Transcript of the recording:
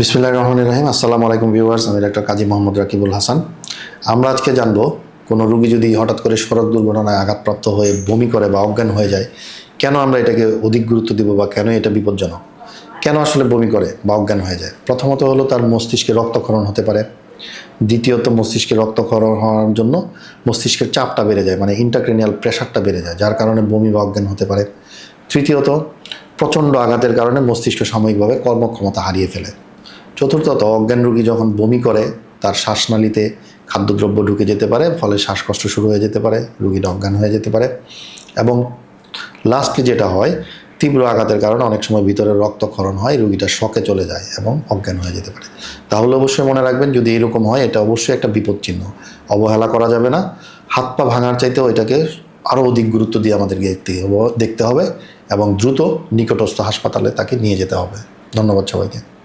বিসমুল্লাহ রহমান রহিম। আসসালামু আলাইকুম ভিউয়ার্স, আমি ডাক্তার কাজী মোহাম্মদ রাকিবুল হাসান। আমরা আজকে জানব, কোনো রুগী যদি হঠাৎ করে সড়ক দুর্ঘটনায় আঘাতপ্রাপ্ত হয়ে বমি করে বা অজ্ঞান হয়ে যায়, কেন আমরা এটাকে অধিক গুরুত্ব দিব বা কেন এটা বিপজ্জনক? কেন আসলে বমি করে বা অজ্ঞান হয়ে যায়? প্রথমত হলো তার মস্তিষ্কে রক্তক্ষরণ হতে পারে। দ্বিতীয়ত, মস্তিষ্কে রক্তক্ষরণ হওয়ার জন্য মস্তিষ্কের চাপটা বেড়ে যায় মানে ইন্টারক্রেনিয়াল প্রেশারটা বেড়ে যায়, যার কারণে বমি বা অজ্ঞান হতে পারে। তৃতীয়ত, প্রচণ্ড আঘাতের কারণে মস্তিষ্ক সাময়িকভাবে কর্মক্ষমতা হারিয়ে ফেলে। চতুর্থত, অজ্ঞান রোগী যখন বমি করে, তার শ্বাসনালীতে খাদ্যদ্রব্য ঢুকে যেতে পারে, ফলে শ্বাসকষ্ট শুরু হয়ে যেতে পারে রুগীটা অজ্ঞান হয়ে যেতে পারে এবং লাস্টে যেটা হয়, তীব্র আঘাতের কারণে অনেক সময় ভিতরে রক্তক্ষরণ হয়, রুগীটা শকে চলে যায় এবং অজ্ঞান হয়ে যেতে পারে। তাহলে অবশ্যই মনে রাখবেন, যদি এরকম হয়, এটা অবশ্যই একটা বিপদ চিহ্ন। অবহেলা করা যাবে না। হাত পা ভাঙার চাইতেও এটাকে আরও অধিক গুরুত্ব দিয়ে আমাদেরকে দেখতে দেখতে হবে এবং দ্রুত নিকটস্থ হাসপাতালে তাকে নিয়ে যেতে হবে। ধন্যবাদ সবাইকে।